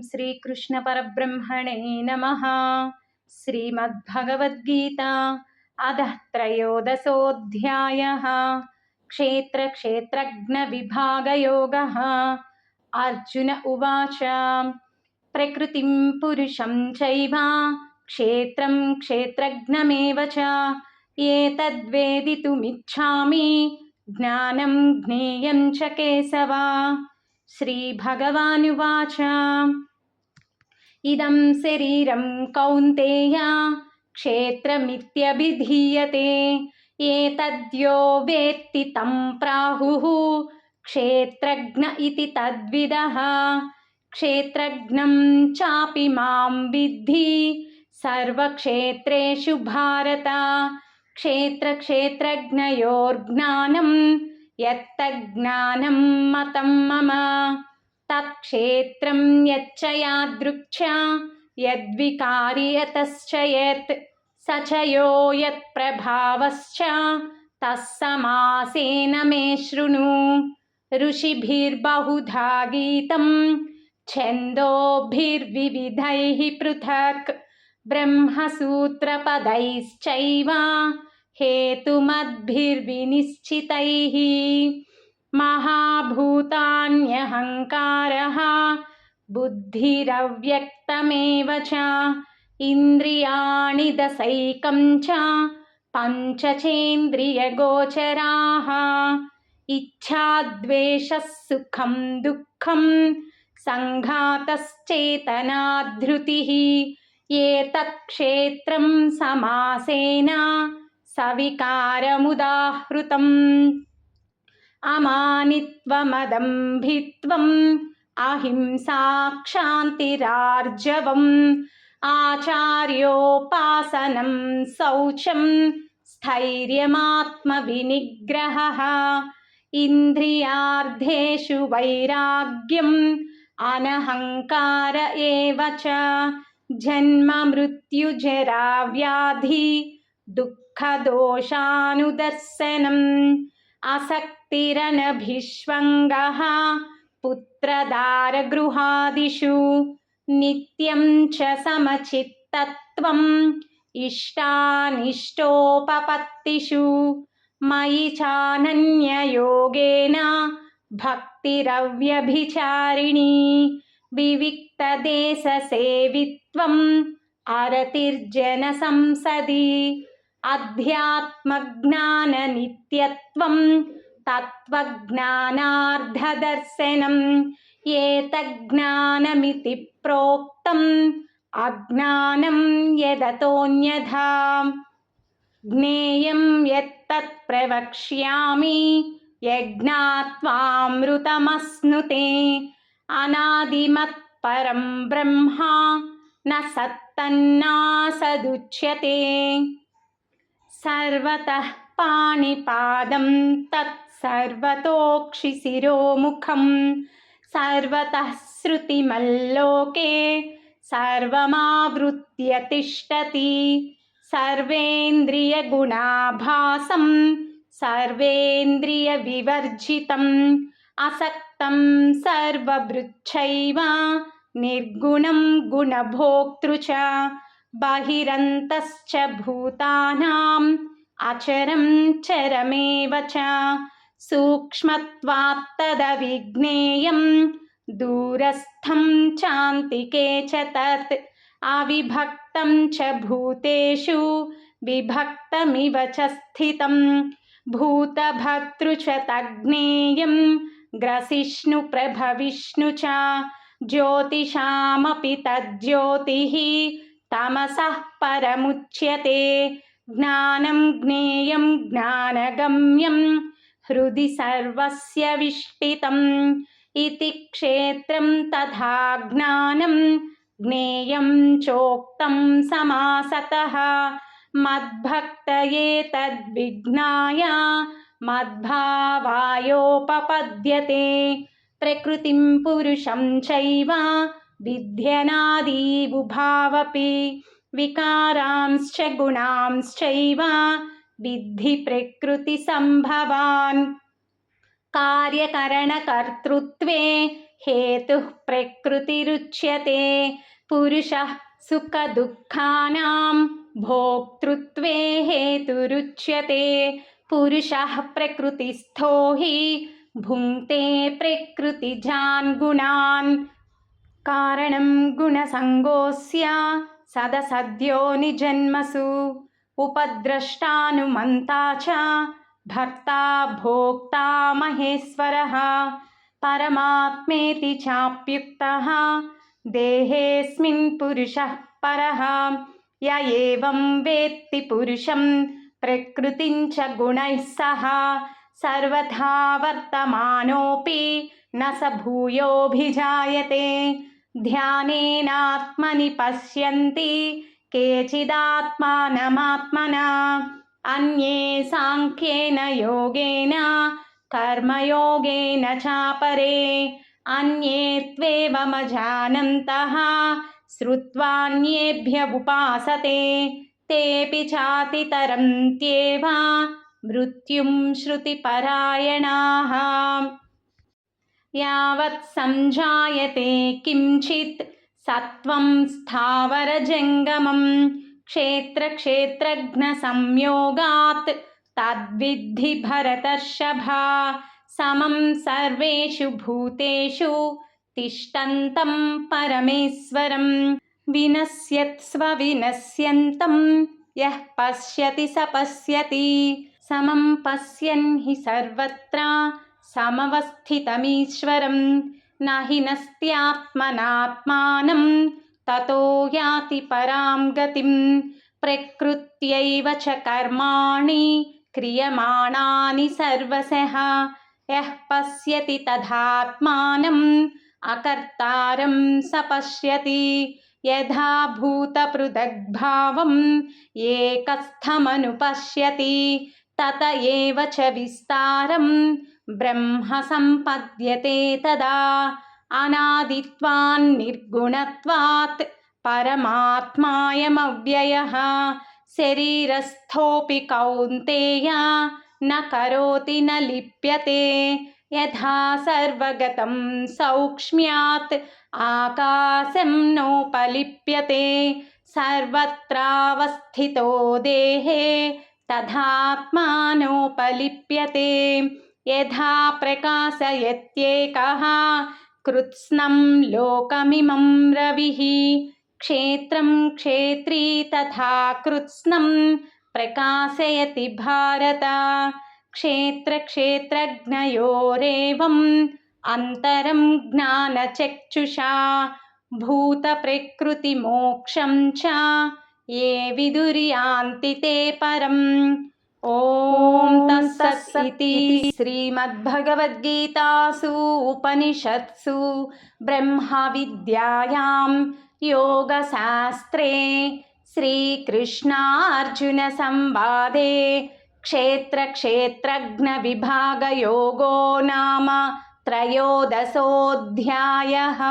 श्रीकृष्णपरब्रह्मणे नमः। श्रीमद्भगवद्गीता अधः त्रयोदशोऽध्यायः क्षेत्रक्षेत्रज्ञविभागयोगः। अर्जुन उवाच, प्रकृतिं पुरुषं चैव, क्षेत्रं क्षेत्रज्ञमेव च। एतद्वेदितुमिच्छामि च केशव। श्रीभगवानुवाच इदं शरीरं कौन्तेय क्षेत्रमित्यभिधीयते एतद्यो वेत्ति तं प्राहुः क्षेत्रज्ञ इति तद्विदः क्षेत्रज्ञं चापि मां विद्धि सर्वक्षेत्रेषु भारत क्षेत्रक्षेत्रज्ञयोर्ज्ञानं यत्तज्ज्ञानं मतं मम तत्क्षेत्रं यच्च यादृक्ष यद्विकारि यतश्च यत् स च यो यत्प्रभावश्च तस्समासेन मे शृणु ऋषिभिर्बहुधा गीतं छन्दोभिर्विविधैः पृथक् ब्रह्मसूत्रपदैश्चैव हेतुमद्भिर्विनिश्चितैः महाभूतान्यहङ्कारः बुद्धिरव्यक्तमेव च इन्द्रियाणि दशैकं च पञ्चचेन्द्रियगोचराः इच्छाद्वेषः सुखं दुःखं सङ्घातश्चेतनाधृतिः एतत्क्षेत्रं समासेन सविकारमुदाहृतम्। अमानित्वमदम्भित्वम् अहिंसा क्षान्तिरार्जवम् आचार्योपासनं शौचं स्थैर्यमात्मविनिग्रहः इन्द्रियार्थेषु वैराग्यम् अनहङ्कार एव च जन्ममृत्युजराव्याधि दुःखदोषानुदर्शनम् असक्तिरनभिष्वङ्गः पुत्रदारगृहादिषु नित्यं च समचित्तत्वम् इष्टानिष्टोपपत्तिषु मयि चानन्ययोगेन भक्तिरव्यभिचारिणी विविक्तदेशसेवित्वम् अरतिर्जनसंसदि अध्यात्मज्ञाननित्यत्वं तत्त्वज्ञानार्धदर्शनम् एतज्ज्ञानमिति प्रोक्तम् अज्ञानं यदतोऽन्यथा ज्ञेयं यत्तत् प्रवक्ष्यामि यज्ञात्वामृतमश्नुते अनादिमत्परं ब्रह्मा न सत्तन्नासदुच्यते సర్వత పాణిపాదం తత్ సర్వతోక్షి శిరోముఖం సర్వత శృతిమల్లోకే సర్వమావృత్య తిష్టతి. సర్వేంద్రియగుణాభాసం సర్వేంద్రియవివర్జితం అసక్తం సర్వభృచ్చైవ నిర్గుణం గుణభోక్తృ बहिरन्तश्च भूतानाम् अचरं चरमेव च सूक्ष्मत्वात्तदविज्ञेयं दूरस्थं चान्तिके च तत् अविभक्तं च भूतेषु विभक्तमिव च स्थितं भूतभर्तृ च तज्ज्ञेयं ग्रसिष्णुप्रभविष्णु च ज्योतिषामपि तज्ज्योतिः తమస పరముచ్యతే. జ్ఞానం జ్ఞేయం జ్ఞానగమ్యం హృది సర్వస్య విష్టితం. ఇది క్షేత్రం తథా జ్ఞానం జ్ఞేయం చోక్తం సమాసత. మద్భక్తయే తద్విజ్ఞాయ మద్భావాయోపపద్యతే. ప్రకృతిం పురుషం చైవ विध्यनादीवुभावपि विकारांश्च गुणांश्चैव विद्धि प्रकृतिसम्भवान् कार्यकरणकर्तृत्वे हेतुः प्रकृतिरुच्यते। पुरुषः सुखदुःखानां भोक्तृत्वे हेतुरुच्यते। पुरुषः प्रकृतिस्थो हि भुङ्क्ते प्रकृतिजान् गुणान्। कारणं गुणसङ्गोऽस्य सदसद्यो निजन्मसु। उपद्रष्टानुमन्ता च भर्ता भोक्ता महेश्वरः। परमात्मेति चाप्युक्तः देहेऽस्मिन् पुरुषः परः। य एवं वेत्ति पुरुषं प्रकृतिं च गुणैः सह। सर्वथा वर्तमानोऽपि न स भूयोऽभिजायते। ध्यानेनात्मनि पश्यन्ति केचिदात्मानमात्मना। अन्ये साङ्ख्येन योगेन, कर्मयोगेन चापरे। अन्ये त्वेवमजानन्तः श्रुत्वान्येभ्य उपासते तेऽपि चातितरन्त्येव, मृत्युं श्रुतिपरायणाः। యావత్ సంజాయతే కించిత్ సత్వం స్థావర జంగమం క్షేత్ర క్షేత్రజ్ఞ సంయోగాత్ తద్విద్ధి భరతర్షభ సమం సర్వేషు భూతేషు తిష్టంతం పరమేశ్వరం వినశ్యత్స్వ వినశ్యంతం యః పశ్యతి స పశ్యతి సమం పశ్యన్ హి సర్వత్రా समवस्थितमीश्वरं न हि नस्त्यात्मनात्मानं ततो याति परां गतिं प्रकृत्यैव च कर्माणि क्रियमाणानि सर्वशः यः पश्यति तथात्मानम् अकर्तारं स पश्यति यथा भूतपृथग्भावम् एकस्थमनुपश्यति तत एव च బ్రహ్మ సంపద్యతే తదా. అనాదిత్వాన్ నిర్గుణత్వాత్ పరమాత్మాయమవ్యయ. శరీరస్థోపి కౌంతేయ న కరోతి న లిప్యతే. యథా సర్వగతం సౌక్ష్మ్యాత్ ఆకాశం నోపలిప్యతే. సర్వత్రావస్థితో దేహే తథాత్మానోపలిప్యతే. యథా ప్రకాశయత్యేక. కృత్స్నం లోకమిమం రవి. క్షేత్రం క్షేత్రీ తథా కృత్స్నం ప్రకాశయతి భారత. క్షేత్రక్షేత్రజ్ఞయోరేవం అంతరం జ్ఞానచక్షుషా భూతప్రకృతిమోక్షం చ. ఏ విదుర్యాంతి తే పరం. ॐ तत्सत् इति श्रीमद्भगवद्गीतासु उपनिषत्सु ब्रह्मविद्यायां योगशास्त्रे श्रीकृष्णार्जुनसंवादे क्षेत्रक्षेत्रज्ञविभागयोगो नाम त्रयोदशोऽध्यायः